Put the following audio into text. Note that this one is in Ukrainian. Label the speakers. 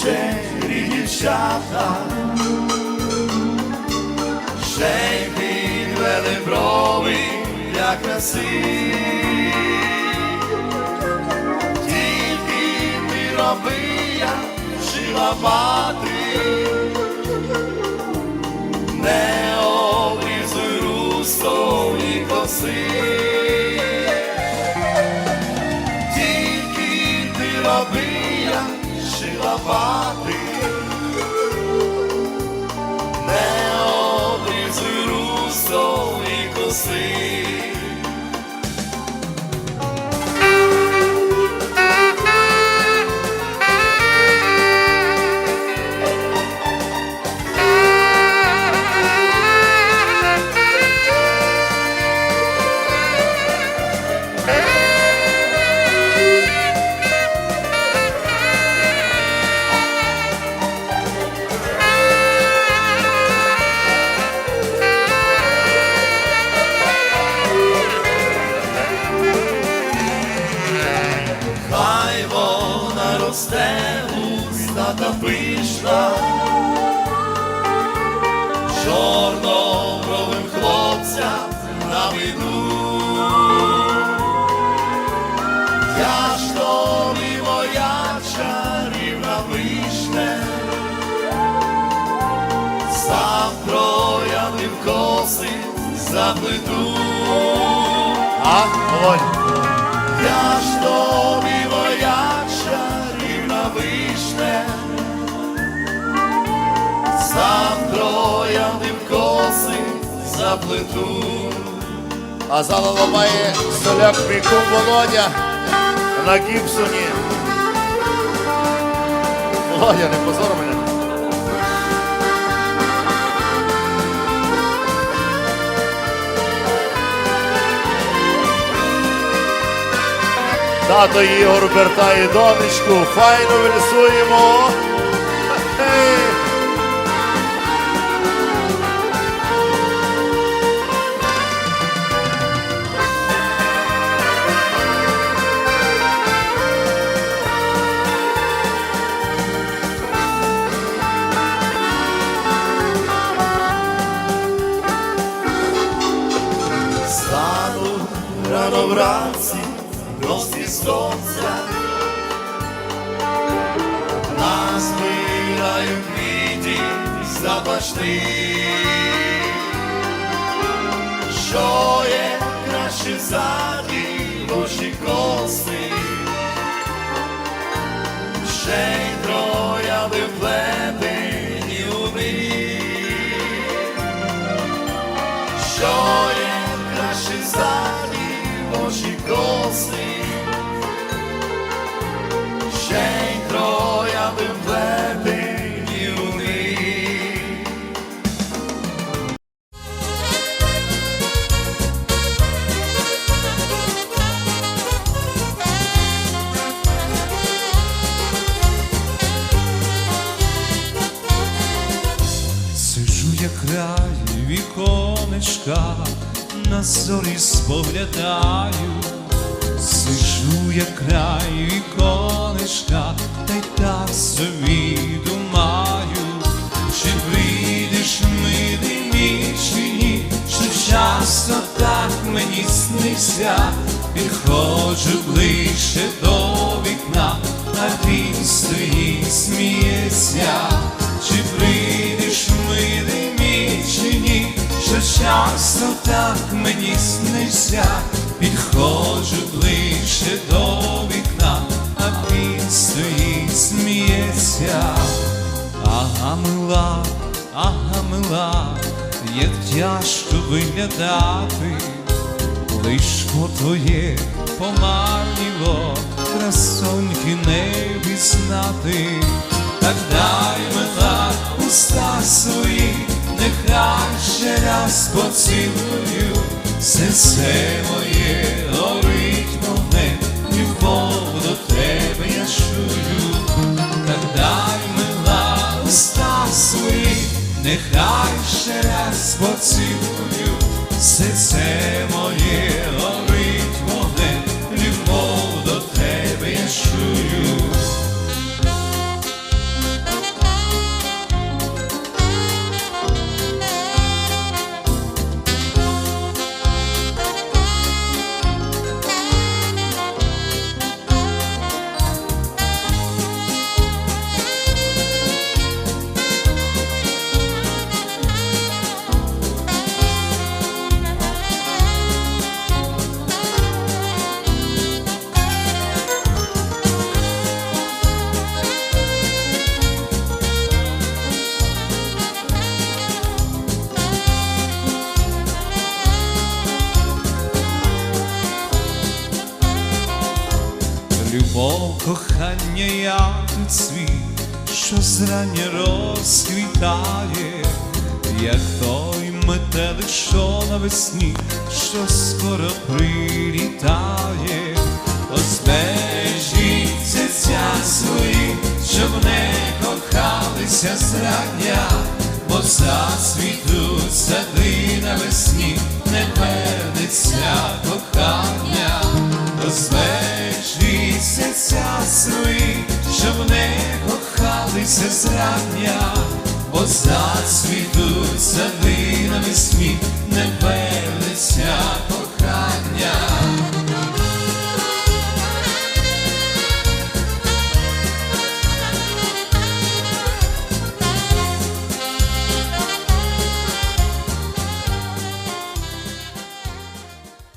Speaker 1: кучері дівчата, ще й підвели брови для краси. Тільки ти роби, як жила мати, мати, не обрізи рустові коси. Росте густа та пишна, чорнобровим хлопцям на виду. Я ж тобі моя чарівна вишне, сам трояним коси заплету.
Speaker 2: А, Володь,
Speaker 1: Я ж тобі сам трояним коси заплету.
Speaker 2: а зала ламає соляк мій кум Володя на Гібсоні. Володя, не позор мене. Тато Ігор обертає донечку, файно вирисуємо. Хе-хе.
Speaker 1: Стану рано вранці, до сонця, нас збираю квіті запашні, що є краще за
Speaker 3: віконечка, на зорі споглядаю, сижу я край віконечка, та й так собі думаю, чи прийдеш милий мій, чи ні, що часто так мені сниться, підходжу ближче до вікна, а він стоїть, сміється, чи прийдеш милий часто так мені сниться, підходжу ближче до вікна, а він стоїть, сміється. Ага, мила, ага, мила, як тяжко виглядати, лишко твоє помарніло, красоньки не пізнати, так дай мила раз поцілую, серце моє. Горить вогнем, любов до тебе я чую, так дай мила уста свої, нехай ще раз поцілую, серце моє Мов кохання, як цвіт, що зрання розквітає, як той метелик, що навесні, що скоро прилітає, Озбежіть серця свої, щоб не кохалися зрання, бо засвітуть сади навесні, не вернеться кохання, Озбежіть серця свої, щоб не кохалися зрання, бо засвітуть сади навесні, не вернеться кохання.